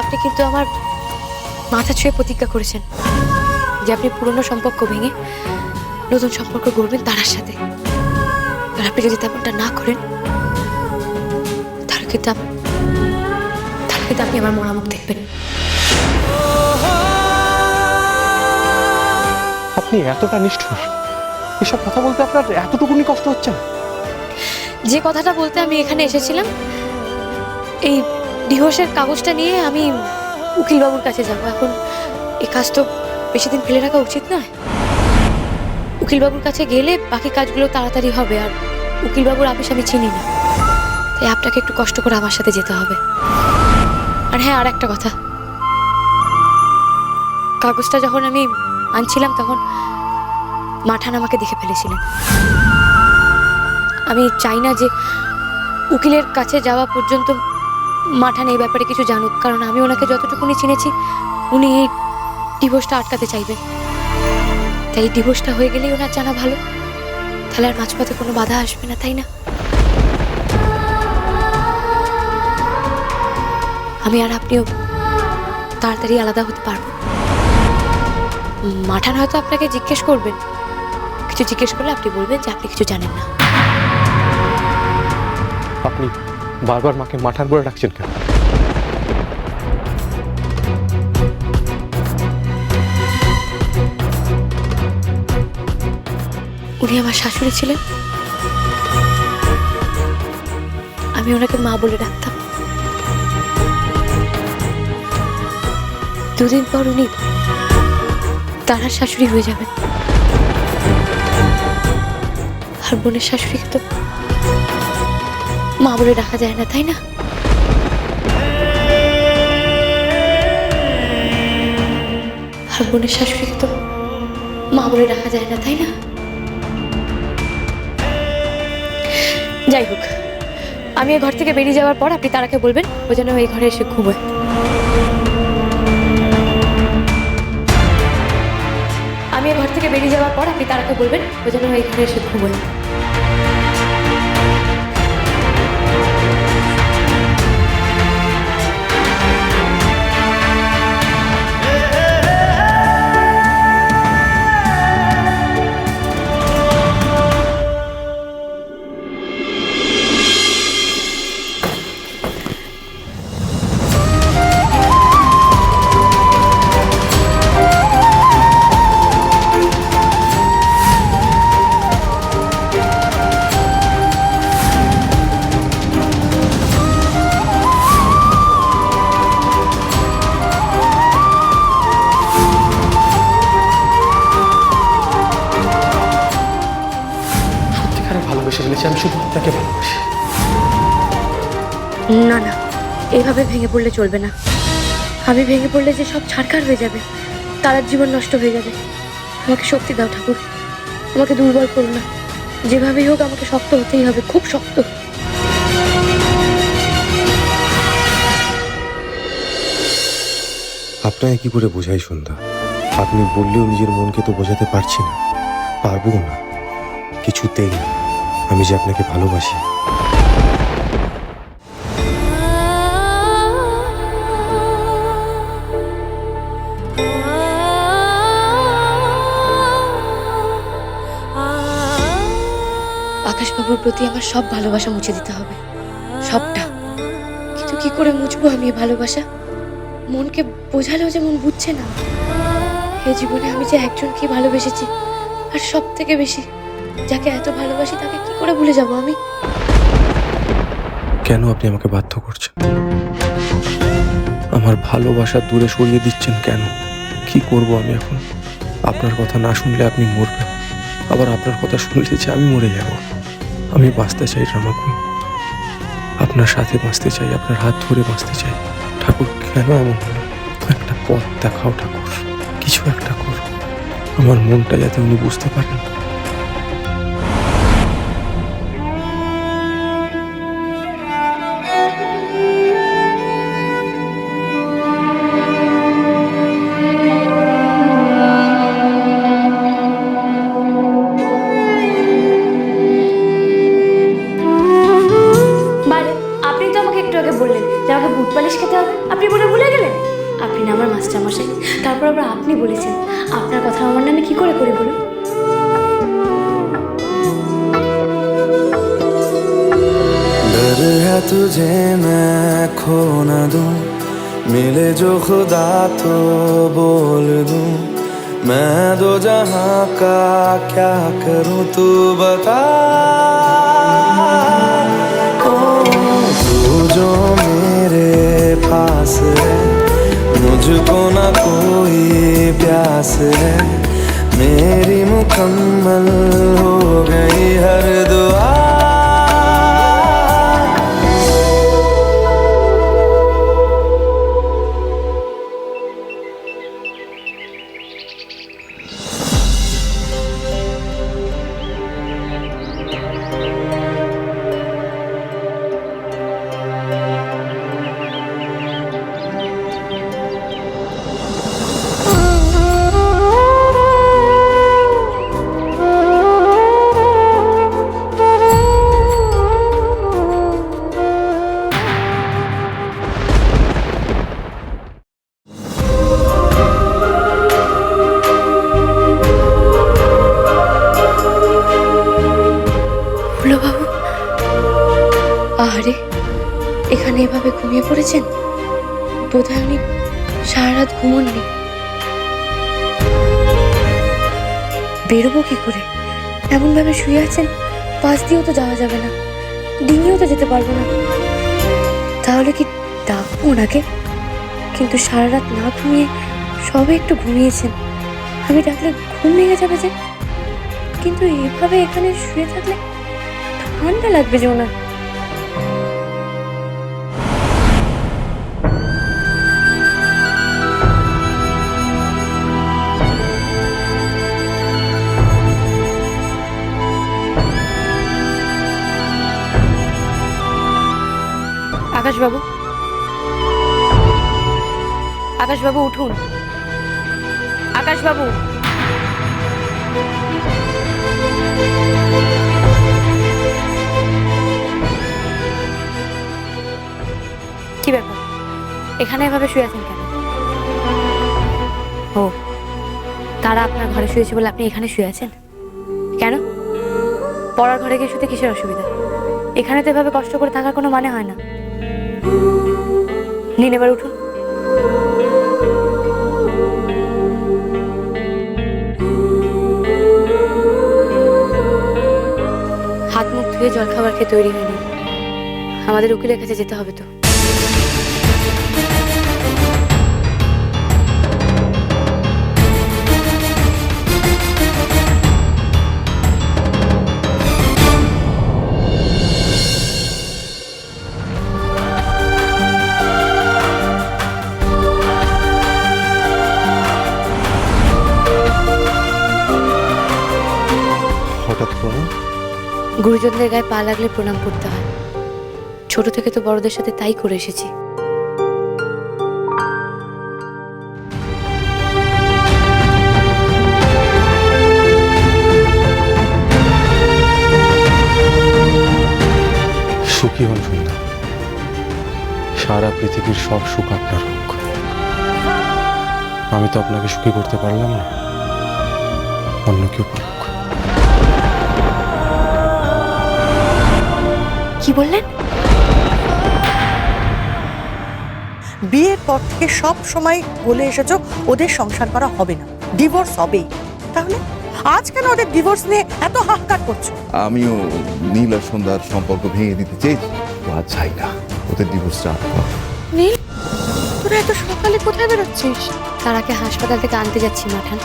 আপনি কিন্তু আমার মাথা ছুঁয়ে প্রতিজ্ঞা করেছেন যে আপনি পুরনো সম্পর্ক ভেঙে নতুন সম্পর্ক গড়বেন তার সাথে। আর আপনি যদি তেমনটা না করেন তাহলে কিন্তু তাহলে কিন্তু আপনি আমার মরামুখ দেখবেন। আপনি এতটা নিষ্ঠুর। এসব কথা বলতে আপনার এতটুকুনি কষ্ট হচ্ছে না। যে কথাটা বলতে আমি এখানে এসেছিলাম এই ডিভোর্সের কাগজটা নিয়ে আমি উকিলবাবুর কাছে যাব। এখন এ কাজ তো বেশি দিন ফেলে রাখা উচিত নয়। উকিলবাবুর কাছে গেলে বাকি কাজগুলো তাড়াতাড়ি হবে আর উকিলবাবুর আপিস আমি চিনি না। তাই আপনাকে একটু কষ্ট করে আমার সাথে যেতে হবে। আর হ্যাঁ আর একটা কথা। কাগজটা যখন আমি আনছিলাম তখন মাঠান আমাকে দেখে ফেলেছিলেন। আমি চাই না যে উকিলের কাছে যাওয়া পর্যন্ত মাঠান এই ব্যাপারে কিছু জানুক, কারণ আমি ওনাকে যতটুকুনি চিনেছি, উনি এই ডিভোর্সটা আটকাতে চাইবেন তাই ডিভোর্সটা হয়ে গেলেই ওনার জানা ভালো। তাহলে আর মাঝপথে কোনো বাধা আসবে না, তাই না? আমি আর আপনিও তাড়াতাড়ি আলাদা হতে পারব। মাঠান হয়তো আপনাকে জিজ্ঞেস করবেন। কিছু জিজ্ঞেস করলে আপনি বলবেন যে আপনি কিছু জানেন না। আপনি বারবার মাকে মাঠার বলে ডাকছেন কেন? উনি আমার শাশুড়ি ছিলেন। আমি ওনাকে মা বলে ডাকতাম। দুদিন পর উনি তারা শাশুড়ি হয়ে যাবেন। আর বোনের শাশুড়িকে তো মা বলে ডাকা যায় না, তাই না? আর বোনের শাশুড়িকে তো মা বলে ডাকা যায় না, তাই না? যাই হোক, আমি এই ঘর থেকে বেরিয়ে যাওয়ার পর আপনি তারাকে বলবেন, ও যেন এই ঘরে এসে ঘুমোয়। আমি এই ঘর থেকে বেরিয়ে যাওয়ার পর আপনি তারাকে বলবেন, ও যেন এই ঘরে এসে ঘুমোয়। ফেলেছি আমি শুধু আপনাকে ভালোবাসি। না না এইভাবে ভেঙে পড়লে চলবে না। আমি ভেঙে পড়লে যে সব ছাড়খাড় হয়ে যাবে তার জীবন নষ্ট হয়ে যাবে। আমাকে শক্তি দাও ঠাকুর আমাকে দুর্বল করো না। যেভাবেই হোক আমাকে শক্ত হতেই হবে খুব শক্ত। আপনাকে কি করে বোঝাই সন্ধ্যা? আপনি বললেও নিজের মনকে তো বোঝাতে পারছি না। পারব না। কিছুতেই না। আমি যে আপনাকে ভালোবাসি। আকাশবাবুর প্রতি আমার সব ভালোবাসা মুছে দিতে হবে। সবটা। কিন্তু কি করে মুছবো আমি ভালোবাসা? মনকে বোঝালেও যে মন বুঝছে না। এই জীবনে আমি যে একজনকে ভালোবেসেছি, আর সব থেকে বেশি যাকে এত ভালোবাসি তাকে কি করে ভুলে যাব আমি? কেন আপনি আমাকে বাধ্য করছেন? আমার ভালোবাসা দূরে সরিয়ে দিচ্ছেন কেন? কি করব আমি এখন? আপনার কথা না শুনলে আপনি মরবেন। আবার আপনার কথা শুনলে যে আমি মরে যাব। আমি বাঁচতে চাই রামাকুই আপনার সাথে বাঁচতে চাই, আপনার হাত ধরে বাঁচতে চাই। ঠাকুর, কেন এমন হলো? একটা পথ দেখাও ঠাকুর। কিছু একটা করো। আমার মনটা যাতে উনি বুঝতে পারেন। না আমার মাস্টারমশাই তারপর আবার আপনি বলেছেন আপনার কথা আমার নামে কি করে করি বলুন डर है तुझे मैं खो न दूं मिले जो खुदा तो बोल दूं मैं दो जहां का क्या करूं तू बता ओ, तू जो मेरे पास है मुझको ना कोई प्यास है। मेरी मुकम्मल हो गई। বোধহয় উনি সারা রাত ঘুমননি। বেরোবো কি করে? এমনভাবে শুয়ে আছেন, পাশ দিয়েও তো যাওয়া যাবে না ডিঙিয়েও তো যেতে পারব না। তাহলে কি ডাকবো ওনাকে? কিন্তু সারা রাত না ঘুমিয়ে সবে একটু ঘুমিয়েছেন। আমি ডাকলে ঘুম ভেঙে যাবে যে। কিন্তু এভাবে এখানে শুয়ে থাকলে ঠান্ডা লাগবে যে ওনার। আকাশবাবু? আকাশবাবু, উঠুন। আকাশবাবু। কি ব্যাপার? এখানে এভাবে শুয়ে আছেন কেন? ও, তারা আপনার ঘরে শুয়েছে বলে আপনি এখানে শুয়ে আছেন? কেন? পড়ার ঘরে গিয়ে শুতে কিসের অসুবিধা? এখানে তো এভাবে কষ্ট করে থাকার কোনো মানে হয় না। নিন এবার উঠুন। হাত মুখ ধুয়ে জলখাবার খেয়ে তৈরি হয়নি আমাদের উকিলের কাছে যেতে হবে তো। গুরুজনদের গায়ে পা লাগলে প্রণাম করতে হয়। ছোট থেকে তো বড়দের সাথে তাই করে এসেছি। সুখী হন সন্ধ্যা সারা পৃথিবীর সব সুখ আপনার আমি তো আপনাকে সুখী করতে পারলাম না। অন্য কেউ পারুক কি বললেন? বিয়ের পর থেকে সব সময় বলে এসেছ ওদের সংসার করা হবে না। ডিভোর্স হবেই। তাহলে আজ কেন ওদের ডিভোর্স নিয়ে এত হাহাকার করছ? আমিও নীল আর সন্ধ্যার সম্পর্ক ভেঙে দিতে চেয়েছি। আর চাই না ওদের ডিভোর্সটা নীল তোরা এত সকালে কোথায় বেরোচ্ছিস? তারাকে হাসপাতাল থেকে আনতে যাচ্ছি মাঠান।